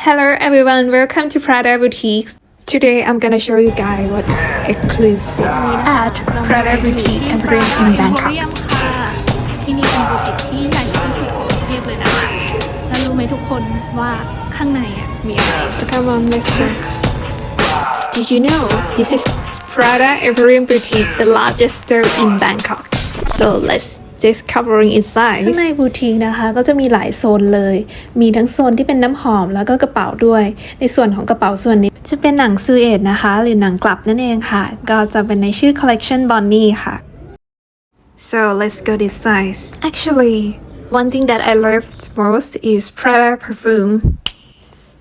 Hello everyone, welcome to Prada Boutique. Today I'm gonna show you guys what is exclusive at Prada Boutique and Bring in เอ็มโพ Bangkok. เรียมค่ะ ที่นี่เป็นบูติกที่ใหญ่ที่สุดของประเทศเลยนะคะแล้วรู้ไหมทุกคนว่าข้างในอ่ะมีอะไร So come on, let's go. Did you know this is Prada Emporium Boutique, the largest store in Bangkok? So let's discovering inside. ข้างในบูติกนะคะ ก็จะมีหลายโซนเลย มีทั้งโซนที่เป็นน้ำหอมแล้วก็กระเป๋าด้วย ในส่วนของกระเป๋าส่วนนี้ จะเป็นหนังซูเอตนะคะ หรือหนังกลับนั่นเองค่ะ ก็จะเป็นในชื่อ collection Bonnie ค่ะ So let's go this size. Actually, one thing that I loved most is Prada perfume.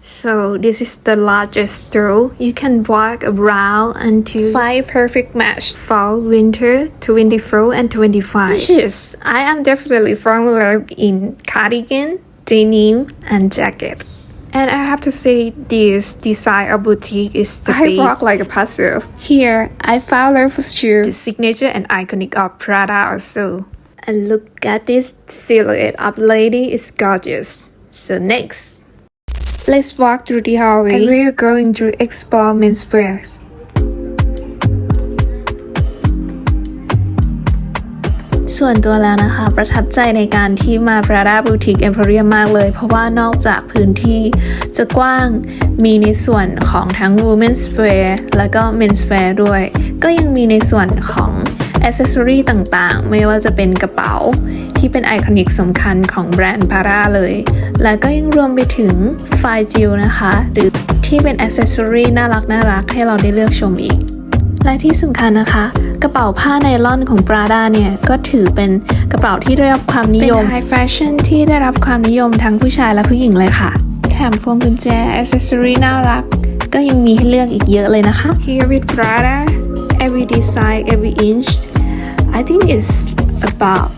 So this is the largest store. You can walk around until five perfect match fall, winter, 24 and 25. Which is, I am definitely familiar in cardigan, denim and jacket. And I have to say this design of boutique is the I walk like a puzzle. Here, I found love for sure. The signature and iconic of Prada also. And look at this silhouette of lady is gorgeous. So next, let's walk through the hallway. And we are going to explore menswear. ส่วนตัวแล้วนะคะ ประทับใจในการที่มา Prada Boutique Emporium มากเลย เพราะว่านอกจากพื้นที่จะกว้างมีในส่วนของทั้ง Women's Wear แล้วก็ Men's Wear ด้วย ก็ยังมีในส่วนของ Accessory ต่างๆ ไม่ว่าจะเป็นกระเป๋าที่เป็นไอคอนิกสำคัญของแบรนด์ Prada เลย แล้วก็ยังรวมไปถึงไฟจิลนะคะ หรือที่เป็น Accessory น่ารักน่ารักๆให้เราได้เลือกชมอีก และที่สำคัญนะคะ กระเป๋าผ้าไนลอนของ Prada เนี่ย ก็ถือเป็นกระเป๋าที่ได้รับความนิยมเป็น high fashion ที่ได้รับความนิยมทั้งผู้ชายและผู้หญิงเลยค่ะ แถมพวงกุญแจ accessory น่ารัก ก็ยังมีให้เลือกอีกเยอะเลยนะคะ Here with Prada, every design, every inch, I think it's about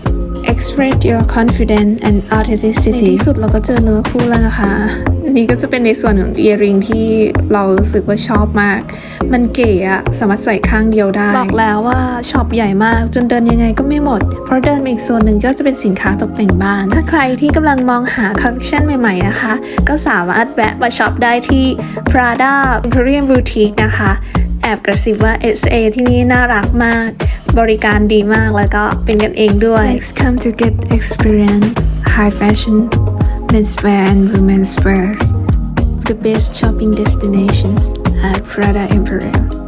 express your confidence and ใน authenticity. ที่สุดเราก็เจอเนื้อคู่แล้วนะคะ นี่ก็จะเป็นในส่วนของเอียริงที่เรารู้สึกว่าชอบมาก มันเก๋อะสามารถใส่ข้างเดียวได้ บอกแล้วว่าช็อปใหญ่มากจนเดินยังไงก็ไม่หมด เพราะเดินมาอีกโซนหนึ่งก็จะเป็นสินค้าตกแต่งบ้าน ถ้าใครที่กำลังมองหาคอลเลคชันใหม่ๆนะคะ ก็สามารถแวะมาช็อปได้ที่ Prada Imperial Boutique นะคะ แอบกระซิบว่า SA ที่นี่น่ารักมาก บริการดีมากแล้วก็เป็นกันเองด้วย Next time to get experience high fashion, menswear and women's wear. the best shopping destinations at Prada Emporium